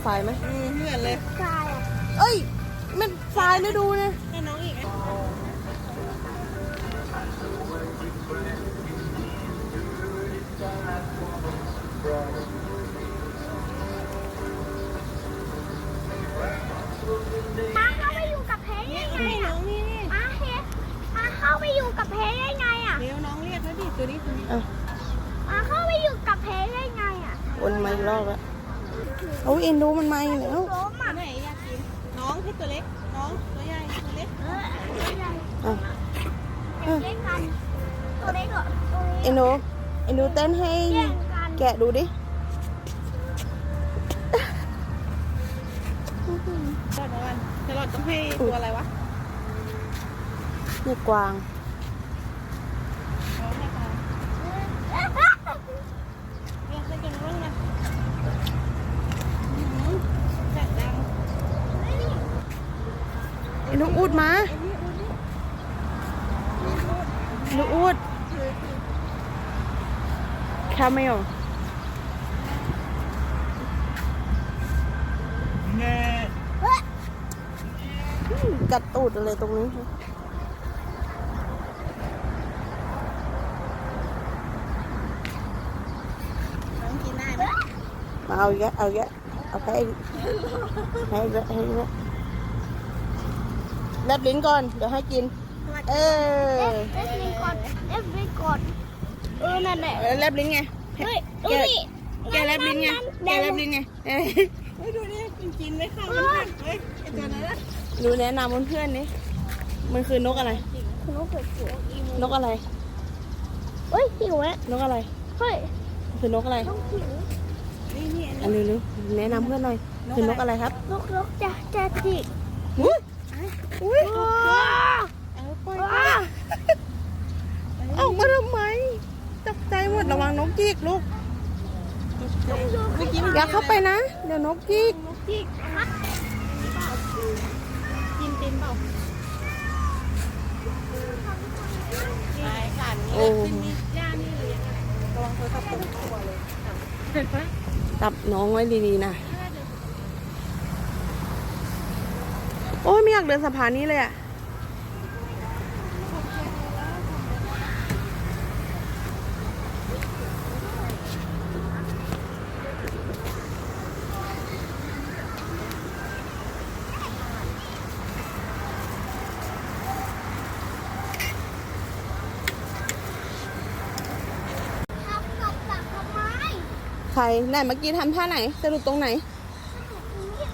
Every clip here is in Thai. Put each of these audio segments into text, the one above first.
เหมือนทรายไหมอืมเหมือนเลยทรายอะเอ้ย มันทรายนะดูนะให้น้องอีกอะมาเข้าไปอยู่กับเพชรได้ไงให้น้อะองนี่นี่มาเพชรมาเข้าไปอยู่กับเพชรได้ไงอะเดี๋ยวน้องเรียกแล้วดิตัวนี้ตัวนี้อะมาเข้าไปอยู่กับเพชรได้ไงอะวนมาอีกรอบแล้วโอ้ยเอ็นดูมันมาอีกแล้วล้มตัวอะไหนอยากกินน้องที่ตัวเล็ก น้องตัวใหญ่ตัวเล็กเออตัวใหญ่อะเล่นกันตัวเล็กเหรอตัวเอ็เล็กนดูเอ็นดูเต้นให้แย่งกันแกะดูดิรอดวันจะรอดต้องให้ตัวอะไรวะ นี่กวางน้องให้เขาเรียกเล่นกันรุ่นนะอื้อหือแสบดัง เอ็นดูอูดมาไอ้นี่ดูดิเอ็นดูอูดแคมเมลกัดตูดอะไรตรงนี้น้องกินได้ไหมมาเอาอีกแล้วเอาอีกแล้วเอาให้อีกให้อีกแล้วให้อีก แล้วแลบลิ้นก่อน เดี๋ยวให้กิน เอเออฟเอฟวีก่อนเอฟวีก่อนเออนั่นแหละเออแลบลิ้นไง เฮ้ยดูแกะดิแกแลบลิ้นไง แกแลบลิ้นไงเออเฮ้ยดูนี่กินกินไม่เข้ามันหักเฮ้ยไอ้ตัวนั้นนะดูแนะนำเพื่อนๆนี่มันคือนกอะไร นกเกิดเสียงอีมูนกอะไรเฮ้ยหิวแล้วนกอะไร เฮ้ย คือนกอะไรนกหิวนี่นี่อันนี้นึแนะนำเพื่อนหน่อย คือนกอะไรครับ นกนกจะจะจิก อุ้ยอุ้ยว้าเอาปล่อยว้าออกมาทำไมตกใจหมดระวังนกจิกลูกเมื่อกี้มันอย่าเข้าไปนะ เดี๋ยวนกจิกนกจิกกินเป็นเปล่าไปกันโอ้กินมีย่านี่หรือยังไงระวังโทรศัพท์ตกตัวเลยเห็นปะจับน้องไว้ดีๆนะ โอ้ยไม่อยากเดินสะพานนี้เลยอะทำกับดักทำไมใครไหนเมื่อกี้ทำท่าไหนสะดุดตรงไหน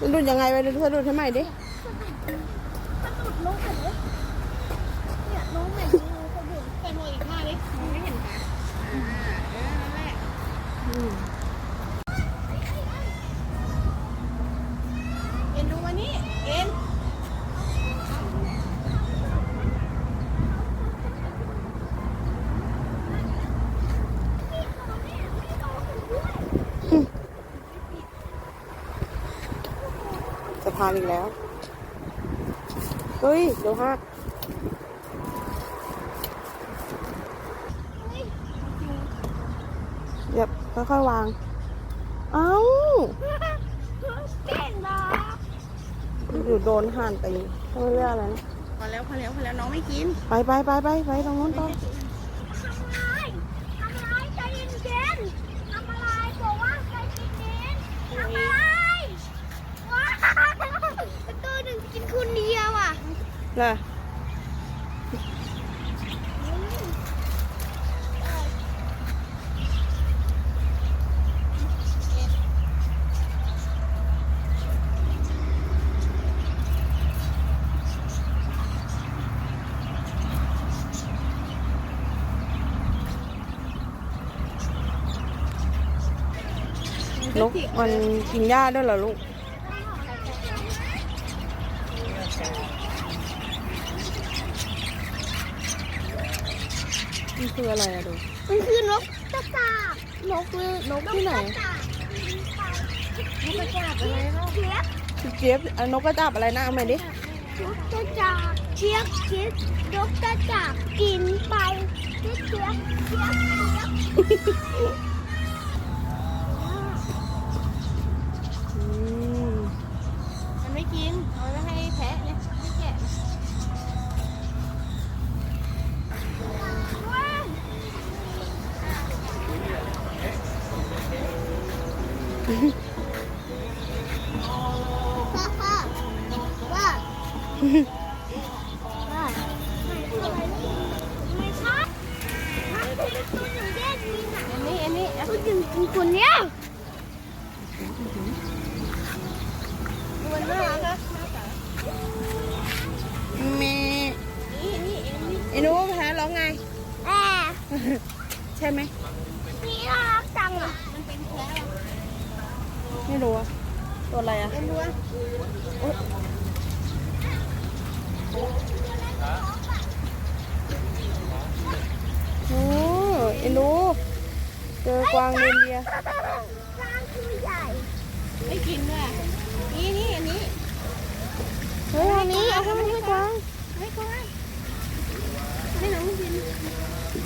สะดุดยังไงไปสะดุดให้ใหม่ดิ สะดุดนกเห็นไหมเนี่ยนกแบบนี้สะดุด ใส่หมวกอีกท่าดิมองไม่เห็นค่ะอ่าเออนั่นแหละเอ็นดูมานี่เอ็น สะ พานอีกแล้ว เฮ้ยเดี๋ยวหักเดี๋ยวค่อยๆวาง เอ้าเก่งนะอยู่โดนห่านตีเขาเรียกอะไรนะ พอแล้วพอแล้วพอแล้วน้องไม่กิน ไปไปไปไปไปตรงนู้นต่อ ทำอะไรทำอะไรใจเย็นๆทำอะไรบอกว่าใจเย็นๆทำอะไรว้าวตัวหนึ่ง กินคนเดียวอะล่ะนกมันกินหญ้าด้วยเหรอลูก มันคื ออะไรอะดูมันคือนกกระจาบนกหรือนกที่ไหนนกกระจาบนกกระจาบอะไรเนาะเชียบเจี๊ยบอะนกกระจับอะไรนะเอาใหม่ดินกกระจาบเชียบเชียบนกกระจาบกินไปเชียบเชียบเชียบ อันนี้อันนี้อะตัวหนึ่งกินคนเนี้ยมันน่ารักนะแม่นี่นี่อันนี้ไอ้หนูแพ้ร้องไงแอบใช่ไหมนี่น่ารักจังอะมันเป็นแพ้วไม่รู้อะตัวอะไรอะเป็นดูอะ โอ้ไอ้หนูเจอกวางเรนเดียร์กลางคือใหญ่ไม่กินด้วยนี่นี่อันนี้เฮ้ยอันนี้เอาให้มันให้กวางไม่กล้าให้น้องกิน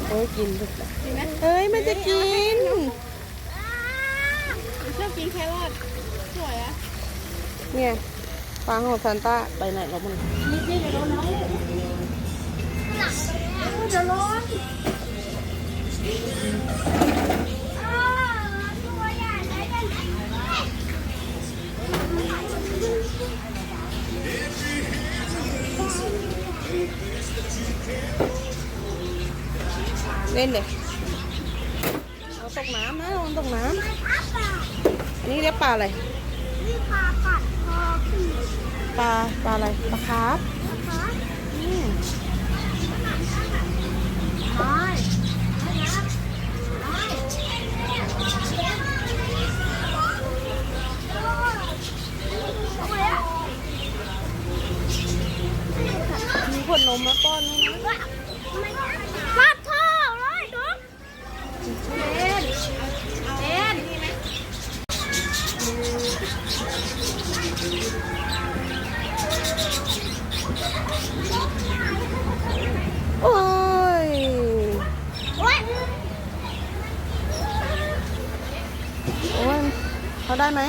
โอ้ยกินทุกกินไหมเฮ้ยมันจะกินอ้าชอบกินแครอทสวยอะเนี่ย ฟางของซานต้าไปไหนแล้วมึงนี่นี่เดี๋ยวโดนน้องหลังไปแล้วจะร้อนอ้าตัวใหญ่เลยเนี่ยเล่นเลยเอาตกน้ำนะมันตกน้ำอันนี้เรียกปลาอะไร นี่ปลากัดคอขึ้นปลาปลาอะไรปลาคาร์ฟนะคะอืมใช่ใช่มีขวดนมมาป้อนด้วยนะฟาดท่อเลยดู เล่นเล่น โอ้ย โอ้ย โอ้ยเขาได้ไหม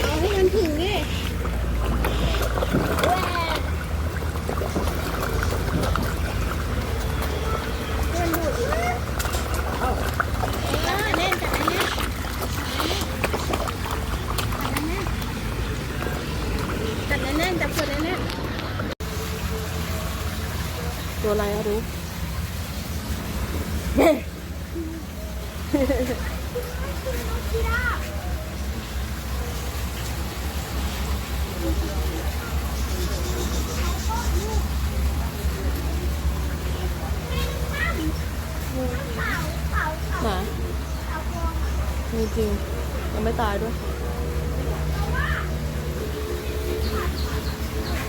เอาให้มันถึงนี่เออเล่นจับอันนี้จับแน่นๆจับขวดแน่น ตัวอะไรอะดู กีฬาหนาจริงยังไม่ตายด้วย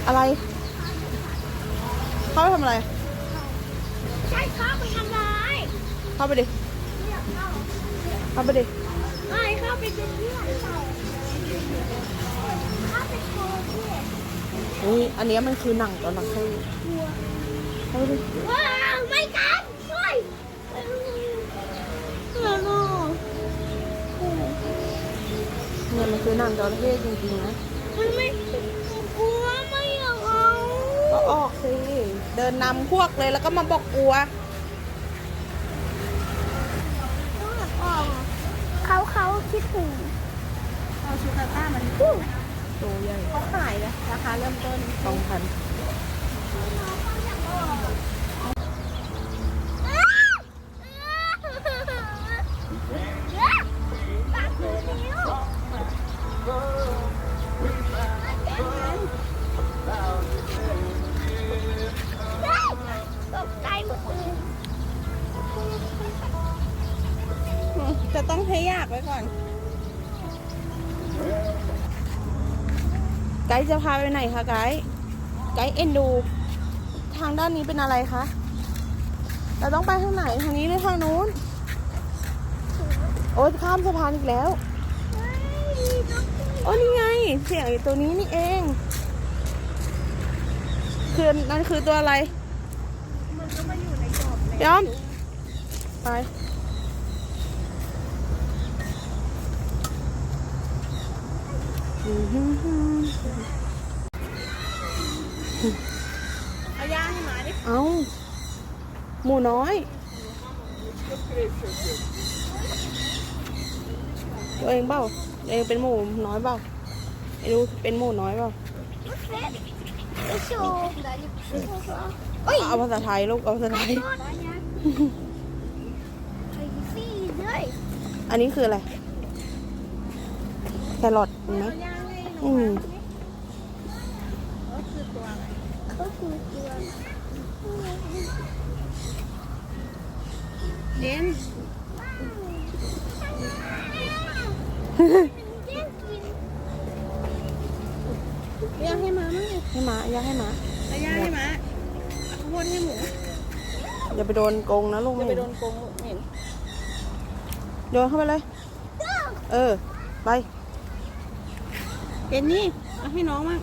อะไร เขาไปทำอะไร ใช่เขาไปทำร้าย เข้าไปดิไม่อยากเข้าเข้าไปดิไม่เข้าไปเป็นเพื่อนเข้าเข้าไปโกงเพื่อนอุ้ยอันเนี้ยมันคือหนังตอนนักสู้เข้าไปดิว้าวไม่กันช่วยเออโน่เนี่ยมันคือหนังจระเข้จริงๆนะ มันไม่กลัวไม่อยากเอาก็ออกสิ เดินนำพวกเลยแล้วก็มาบอกกลัว ต้องอยากออก เขาเขาคิดถึงๆเอาชูคาต้ามันตัวใหญ่เขาขายนะราคาเริ่มต้นสองพัน ต้องให้ยากไว้ก่อน ไกด์จะพาไปไหนคะไกด์ไกด์เอ็นดู ทางด้านนี้เป็นอะไรคะ เราต้องไปทางไหนทางนี้หรือทางนู้น โอ๊ยข้ามสะพานอีกแล้ว โอ้นี่ไง เสียงไอ้ตัวนี้นี่เอง คือนั่นคือตัวอะไรมันก็มาอยู่ในกรอบเลยยอมไป เอาย่างให้หมาดิเอาหมูน้อย ตัวเองเปล่าตัวเองเป็นหมูน้อยเปล่าไอ้ดูเป็นหมูน้อยเปล่า เอาภาษาไทยลูกเอาภาษาไทย อันนี้คืออะไร แครอทเห็นไหม เอาย่าง อืมก็คือตัวอะไรก็คือตัวเจนเจ๊กินย่างให้หมามั้งให้หมาอยากให้หมาเอาย่างให้หมาเอาข้าวโพดให้หมูอย่าไปโดนกรงนะลูกจะไปไม่โดนกรงเหม็นโยนเข้าไปเลย เออ ไป เจนนี่เอาให้น้องมั่ง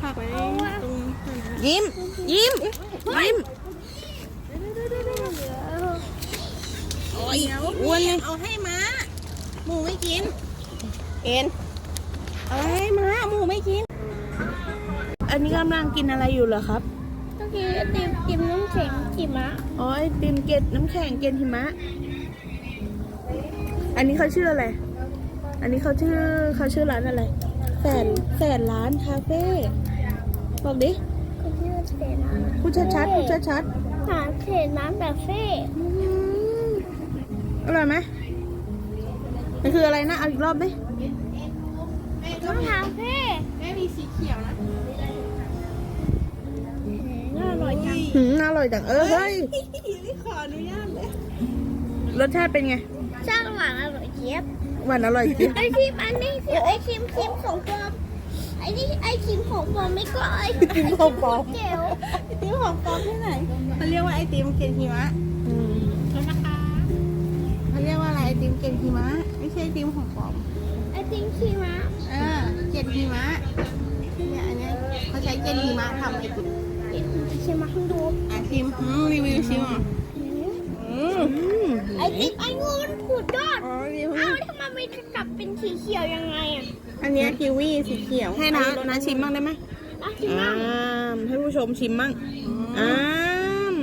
พากไปตรงยิ้ม ยิ้ม ยิ้ม โอ้ยอ้วนเลยเอาให้หมาหมูไม่กิน เอ็นเอาให้หมาหมูไม่กิน อันนี้กำลังกินอะไรอยู่เหรอครับก็คือติมติมน้ำแข็งกิมะอ๋อไอติมเกล็ดน้ำแข็งเกล็ดหิมะ อันนี้เขาชื่ออะไร อันนี้เขาชื่อเขาชื่อร้านอะไรแสนแสนร้านคาเฟ่บอกดิก็คือเศษน้ำพูดชัดๆพูดชัดหาเศษน้ำแบบเฟ่ๆอร่อยไหมมันคืออะไรนะเอาอีกรอบดิน้ำทางเฟ่แม่มีสีเขียวนะน่าอร่อยจังหืมน่าอร่อยจังเออเฮ้ยนี่ขออนุญาตเลยรสชาติเป็นไง ช่างหวานอร่อยเจี๊ยบ หวานอร่อยจริงไอครีมอันนี้คือไอครีมครีมของปลอมไอนี่ไอครีมของปลอมไม่ก็ไอครีมของปลอมเจ๋วไอติมของปลอมที่ไหนเขาเรียกว่าไอติมเกล็ดหิมะอืมแล้วนะคะเขาเรียกว่าอะไรไอติมเกล็ดหิมะไม่ใช่ไอติมของปลอมไอติมครีมะเออเกล็ดหิมะเนี่ยอันเนี้ยเขาใช้เกล็ดหิมะทำไอติมครีมะให้ดูอะชิมอืมรีวิวชิมอะอืมอืม ไอติมไองุ่นขูดยอด อ๋อรีวิวเอ้าทำไมไม่กลับเป็นสีเขียวยังไงอะอันเนี้ยคิวีสีเขียวให้นะนะชิมบ้างได้ไหมน่ากินอ้ามากมให้ผู้ชมชิมบ้างอ้าม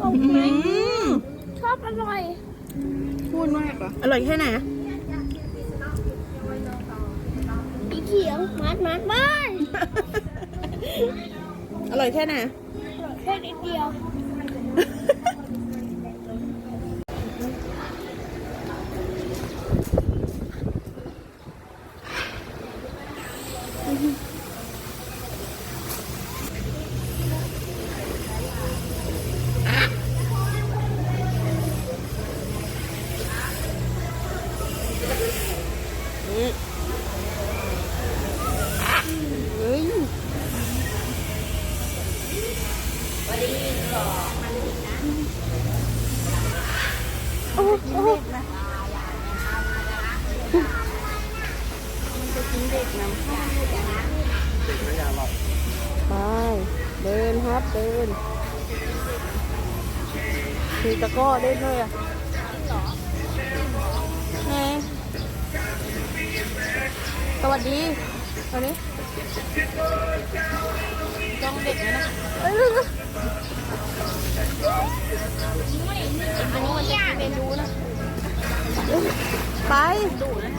โอเคอืมชอบอร่อย พูดมากเหรออร่อยแค่ไหนอะสีเขียวมัดมัดบ้านอร่อยแค่ไหนอะอร่อยแค่นิดเดียว บเดินมีตะก้อเล่นด้วยอะไงสวัสดีเอนนี้จ้องเด็กนะเอ้ยอันนี้มันจะเมนูนะ ไปดูนะ